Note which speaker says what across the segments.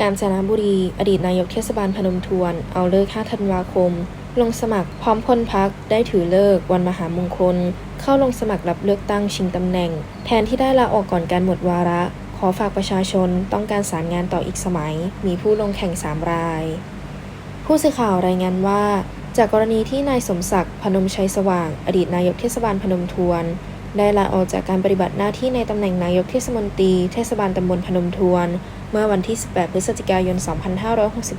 Speaker 1: กาญจนบุรี อดีตนายกเทศบาลพนมทวน เอาเลิก5ธันวาคม ลงสมัครพร้อมพลพักได้ถือเลิกวันมหามงคล เข้าลงสมัครรับเลือกตั้งชิงตำแหน่ง แทนที่ได้ลาออกก่อนการหมดวาระ ขอฝากประชาชนต้องการสารงานต่ออีกสมัย มีผู้ลงแข่ง 3 ราย ผู้สื่อข่าวรายงานว่า จากกรณีที่นายสมศักดิ์พนมชัยสว่าง อดีตนายกเทศบาลพนมทวนได้ลาออกจากการปฏิบัติหน้าที่ในตำแหน่งนายกเทศมนตรีเทศบาลตำบลพนมทวน เมื่อวันที่ 18 พฤศจิกายน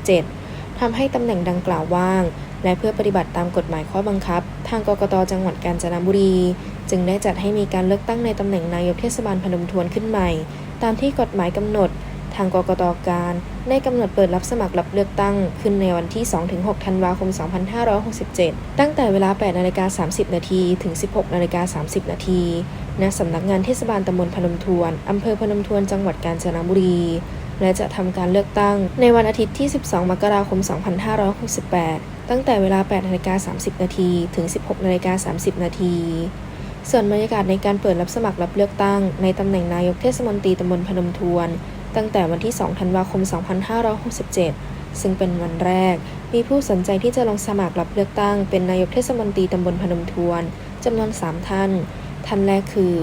Speaker 1: 2567 ทำให้ตำแหน่งดังกล่าวว่าง และเพื่อปฏิบัติตามกฎหมายข้อบังคับ ทางกกตจังหวัดกาญจนบุรี จึงได้จัดให้มีการเลือกตั้งในตำแหน่งนายกเทศบาลพนมทวนขึ้นใหม่ ตามที่กฎหมายกำหนด ทางกกตการได้กำหนดเปิดรับสมัครรับเลือกตั้งขึ้นในวันที่ 2-6 ธันวาคม 2567 ตั้งแต่เวลา 8 นาฬิกา 30 นาทีถึง 16 นาฬิกา 30 นาทีณสำนักงานเทศบาลตำบลพนมทวนอำเภอพนมทวนจังหวัดกาญจนบุรี และจะทำการเลือกตั้งในวันอาทิตย์ที่ 12 มกราคม 2568 ตั้งแต่เวลา 8 นาฬิกา 30 นาทีถึง 16 นาฬิกา 30 นาทีส่วนบรรยากาศในการเปิดรับสมัครรับเลือกตั้งในตำแหน่งนายกเทศมนตรีตำบลพนมทวน ตั้งแต่วันที่ 2 ธันวาคม 2567 ซึ่งเป็นวันแรก มีผู้สนใจที่จะลงสมัครรับเลือกตั้ง เป็นนายกเทศมนตรีตำบลพนมทวนจำนวน 3 ท่าน ท่านแรกคือ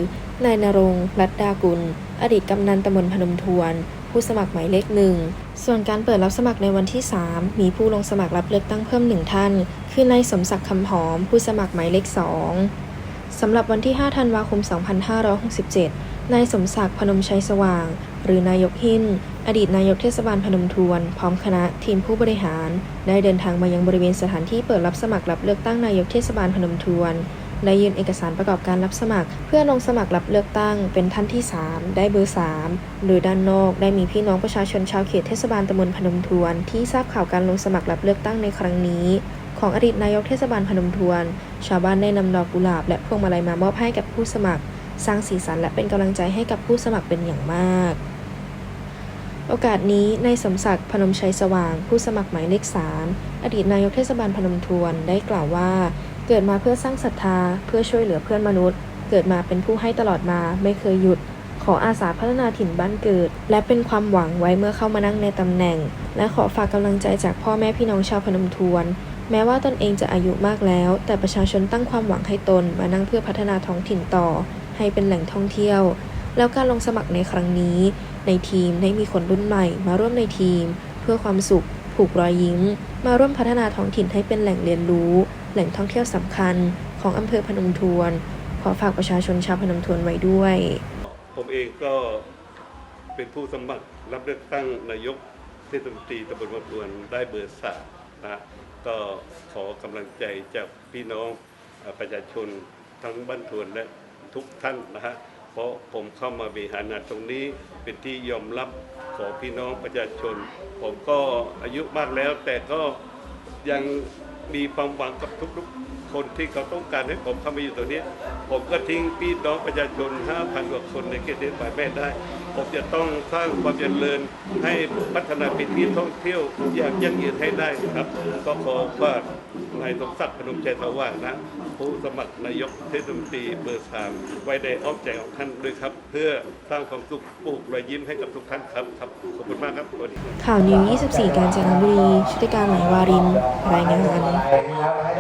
Speaker 1: นายนรงรัตดากุล อดีตกำนันตำบลพนมทวน ผู้สมัครหมายเลขหนึ่ง ส่วนการเปิดรับสมัครในวันที่ 3 มีผู้ลงสมัครรับเลือกตั้งเพิ่มหนึ่งท่าน คือนายสมศักดิ์คำหอม ผู้สมัครหมายเลข2สำหรับวันที่ 5 ธันวาคม 2567 นายสมศักดิ์พนมชัยสว่าง หรือนายกหินอดีตนายกเทศบาลพนมทวน พร้อมคณะทีมผู้บริหาร ได้เดินทางมายังบริเวณสถานที่เปิดรับสมัครรับเลือกตั้งนายกเทศบาลพนมทวนได้ยื่นเอกสารประกอบการรับสมัคร เพื่อลงสมัครรับเลือกตั้งเป็นท่านที่ 3 ได้เบอร์ 3 หรือด้านนอกได้มีพี่น้องประชาชนชาวเขตเทศบาลตำบลพนมทวน ที่ทราบข่าวการลงสมัครรับเลือกตั้งในครั้งนี้ ของอดีตนายกเทศบาลพนมทวน ชาวบ้านได้นำดอกกุหลาบและพวงมาลัยมามอบให้กับผู้สมัคร สร้างสีสันและเป็นกำลังใจให้กับผู้สมัครเป็นอย่างมาก โอกาสนี้นายสมศักดิ์พนมชัยสว่าง ผู้สมัครหมายเลข3อดีตนายกเทศบาลพนมทวนได้กล่าวว่า เกิดมาเพื่อสร้างศรัทธา เพื่อช่วยเหลือเพื่อนมนุษย์ เกิดมาเป็นผู้ให้ตลอดมาไม่เคยหยุด ขออาสาพัฒนาถิ่นบ้านเกิด และเป็นความหวังไว้เมื่อเข้ามานั่งในตำแหน่ง และขอฝากกำลังใจจากพ่อแม่พี่น้องชาวพนมทวนแม้ว่าตนเองจะอายุมากแล้ว แต่ประชาชนตั้งความหวังให้ตนมานั่งเพื่อพัฒนาท้องถิ่นต่อ ให้เป็นแหล่งท่องเที่ยว แล้วการลงสมัครในครั้งนี้ ในทีมได้มีคนรุ่นใหม่มาร่วมในทีม เพื่อความสุข ผูกรอยยิ้ม มาร่วมพัฒนาท้องถิ่นให้เป็นแหล่งเรียนรู้ แหล่งท่องเที่ยวสำคัญ ของอำเภอพนมทวน ขอฝากประชาชนชาวพนมทวนไว้ด้วย
Speaker 2: ผมเองก็เป็นผู้สมัครรับเลือกตั้งนายกเทศมนตรีตำบลวัดดวนได้เบอร์สามนะก็ขอกำลังใจจากพี่น้องประชาชนทั้งบ้านทวนและ ทุกท่านนะฮะเพราะผมเข้ามาบริหารงานตรงนี้เป็นที่ยอมรับของพี่น้องประชาชน ผมก็อายุมากแล้ว แต่ก็ยังมีความหวังกับทุกๆ คนที่เขาต้องการให้ผมเข้ามาอยู่ตรงนี้ ผมก็ทิ้งพี่น้องประชาชน 5,000 กว่าคนในเขตเทศบาลแม่ได้ ผมจะต้องสร้างความเจริญให้พัฒนาเป็นที่ท่องเที่ยวอย่างยั่งยืนให้ได้ครับ ก็ขอฝากนายสมศักดิ์พนมชัยสว่างนะ ผู้สมัครนายกเทศมนตรีเบอร์สามไว้ในอ้อมใจของท่านด้วยครับ เพื่อสร้างความสุขปลูกรอยยิ้มให้กับทุกท่านครับครับขอบคุณมากครับสวัสดี
Speaker 1: ข่าวนิว 24 กาญจนบุรีชุติการไหลวารินรายงาน
Speaker 3: แห่งนี้ครับ